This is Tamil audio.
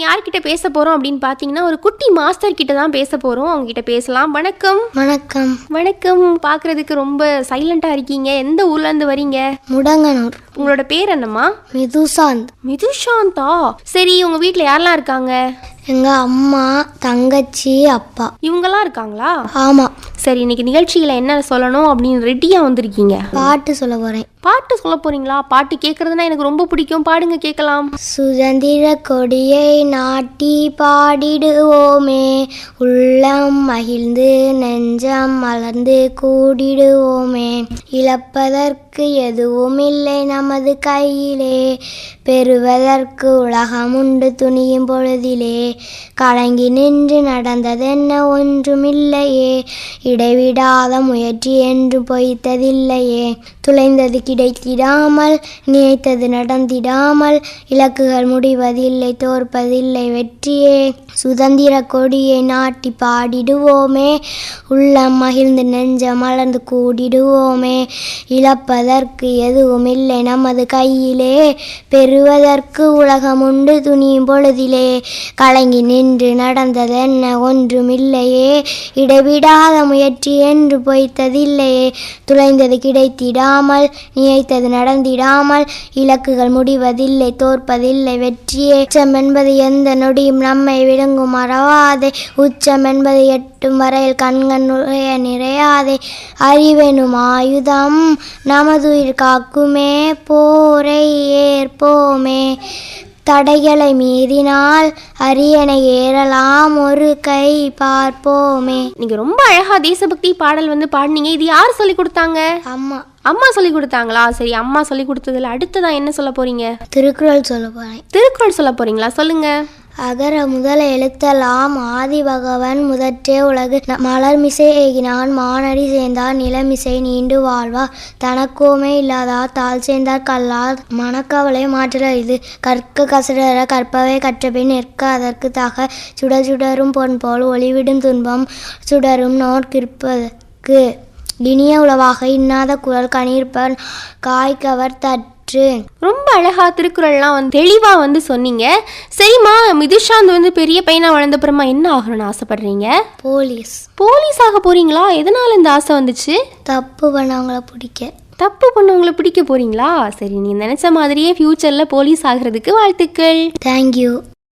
யார்கிட்ட பேச போறோம் அப்படின்னு பாத்தீங்கன்னா ஒரு குட்டி மாஸ்டர் கிட்ட தான் பேச போறோம். அவங்க கிட்ட பேசலாம். வணக்கம். வணக்கம். வணக்கம். பார்க்கிறதுக்கு ரொம்ப சைலண்டா இருக்கீங்க. எந்த ஊர்ல இருந்து வரீங்க? முடங்கனூர். உங்களோட பேர் என்னம்மா? மிதுசாந்த். மிதுஷாந்தா சரி உங்க வீட்ல யாரெல்லாம் இருக்காங்க? எங்க அம்மா தங்கச்சி அப்பா. இவங்கெல்லாம் இருக்காங்களா? ஆமா. சரி இன்னைக்கு நிகழ்ச்சியில என்ன சொல்லணும் அப்படின்னு ரெடியா வந்திருக்கீங்க. பாட்டு சொல்ல போறேன். பாட்டு சொல்ல போறீங்களா? பாட்டு கேட்கறதுனா எனக்கு ரொம்ப பிடிக்கும். பாடுங்க கேட்கலாம் சுதந்திர கொடியை நாட்டி பாடிடுவோமே. உள்ளம் மகிழ்ந்து நெஞ்சம் மலர்ந்து கூடிடுவோமே. இழப்பதற்கு எதுவும் இல்லை நமது கையிலே. பெறுவதற்கு உலகம் உண்டு துணியும் பொழுதிலே. கலங்கி நின்று நடந்ததென்ன ஒன்றுமில்லையே. இடைவிடாத முயற்சி என்று பொய்த்ததில்லையே. துளைந்தது கிடைத்திடாமல் நினைத்தது நடந்திடாமல் இலக்குகள் முடிவதில்லை தோற்பதில்லை வெற்றியே. சுதந்திர கொடியை நாட்டி பாடிடுவோமே உள்ளம் மகிழ்ந்து நெஞ்ச மலர்ந்து கூடிடுவோமே. இழப்பதற்கு எதுவும் இல்லை நமது கையிலே பெறுவதற்கு உலகம் உண்டு துணியும் பொழுதிலே. கலங்கி நின்று நடந்ததென்ன ஒன்றுமில்லையே இடைவிடாத முயற்சி என்று பொய்த்ததில்லையே. துளைந்தது கிடைத்திடா கிடைத்திடாமல் நினைத்தது நடந்திடாமல் இலக்குகள் முடிவதில்லை தோற்பதில்லை வெற்றியே உச்சம் என்பது எந்த நொடியும் நம்மை விழுங்கும் மறவாதே உச்சம் என்பது எட்டும் வரையில் கண்கண் நுழைய நிறையாதே. அறிவெனும் ஆயுதம் நமதுயிர் காக்குமே போரை ஏற்போமே. தடைகளை மீறினால் அரியணை ஏறலாம். ஒரு கை பார்ப்போமே. நீங்க ரொம்ப அழகா தேசபக்தி பாடல் வந்து பாடுனீங்க. இது யார் சொல்லி கொடுத்தாங்க? அம்மா. அம்மா சொல்லி கொடுத்தாங்களா? சரி அம்மா சொல்லி கொடுத்ததுல அடுத்ததான் என்ன சொல்ல போறீங்க? திருக்குறள் சொல்ல போறேன். திருக்குறள் சொல்ல போறீங்களா? சொல்லுங்க. அகர முதல எழுத்தலாம். ஆதி பகவன் முதற்றே உலகு. மலர்மிசை ஏகினான். மானடி சேர்ந்தார். நிலமிசை நீண்டு வாழ்வா. தனக்கோமே இல்லாதா தாழ் சேர்ந்தார் கல்லா மனக்கவலை மாற்றல இது கற்க கசடர கற்பவை கற்றபின் நிற்க அதற்கு தக. சுட சுடரும் பொன் போல் ஒளிவிடும் துன்பம் சுடரும் நோர்க்கிருப்பதற்கு இனிய உளவாக இன்னாத குரல் கனிர்ப்பன் காய்கவர் தற்று ரொம்ப அழகா திருக்குறள்லாம் வந்து தெளிவா வந்து சொன்னீங்க. சரிம்மா மிதுஷாந்த் வந்து பெரிய பையனா வளர்ந்தப்புறமா என்ன ஆகணும்னு ஆசைப்படுறீங்க? போலீஸ். போலீஸ் ஆக போறீங்களா? எதனால இந்த ஆசை வந்துச்சு? தப்பு பண்ணவங்கள பிடிக்க. தப்பு பண்ணவங்களை பிடிக்க போறீங்களா? சரி நீ நினைச்ச மாதிரியே ஃபியூச்சர்ல போலீஸ் ஆகிறதுக்கு வாழ்த்துக்கள். தேங்க்யூ